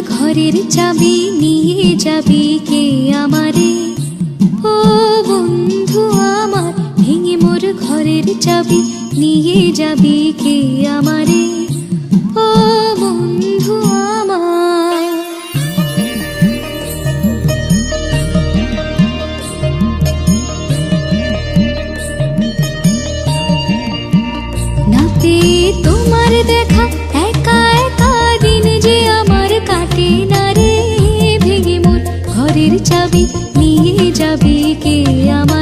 ঘরের চাবি নিয়ে যাবি কে আমারে? ও বন্ধু আমার, ভেঙে মোর ঘরের চাবি নিয়ে যাবি কে আমারে? যাবি কি আমারে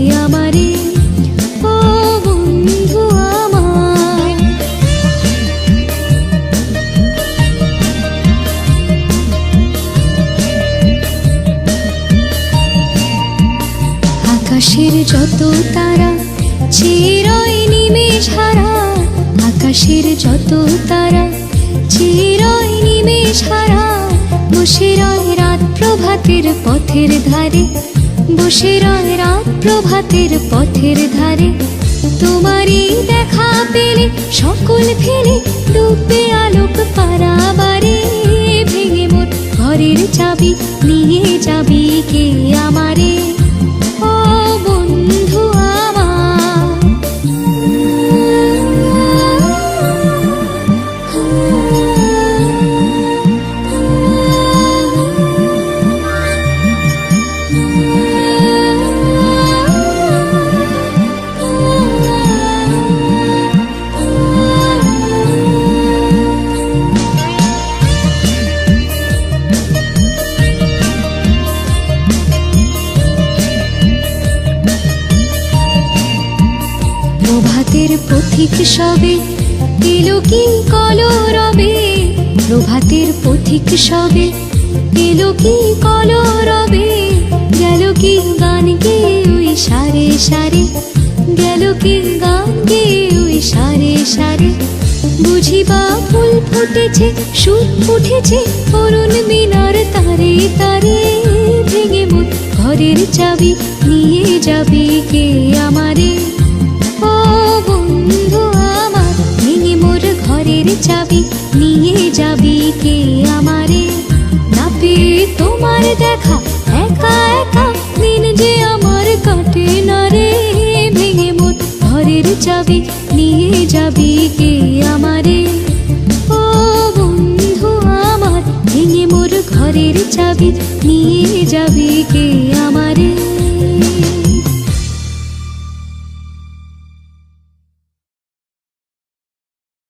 আকাশের যত তারা, চিরই নিমেষ হারা। আকাশের যত তারা, চিরই নিমেষ হারা। বসে রয় রাত প্রভাতের পথের ধারে, বসে রয় রাত প্রভাতের পথের ধারে। তোমারই দেখা পেলে, সকল ফেলে ডুবে আলোক পারাবারে। ভেঙে মোর ঘরের চাবি, নিয়ে যাবি কে আমারে? প্রভাতের পথিক সবে এলো কি কলরবে। প্রভাতের পথিক সবে এলো কি কলরবে। গেল কি গান গে ওই সারে সারে, গেল কি গান গে ওই সারে সারে। বুঝিবা ফুল ফুটেছে, সুর উঠেছে অরুণ মিনার তারে তারে। ভেঙে মোর ঘরের চাবি, নিয়ে যাবি কে আমারে? চাবি, নিয়ে যাবি কে আমারে? না তোমার দেখা, একা একা, দিন যে আমার কাটে না রে। ভেঙে মোর ঘরের চাবি, নিয়ে যাবি কে আমারে? ও বন্ধু আমার, ভেঙে মোর ঘরের চাবি, নিয়ে যাবি কে আমারে?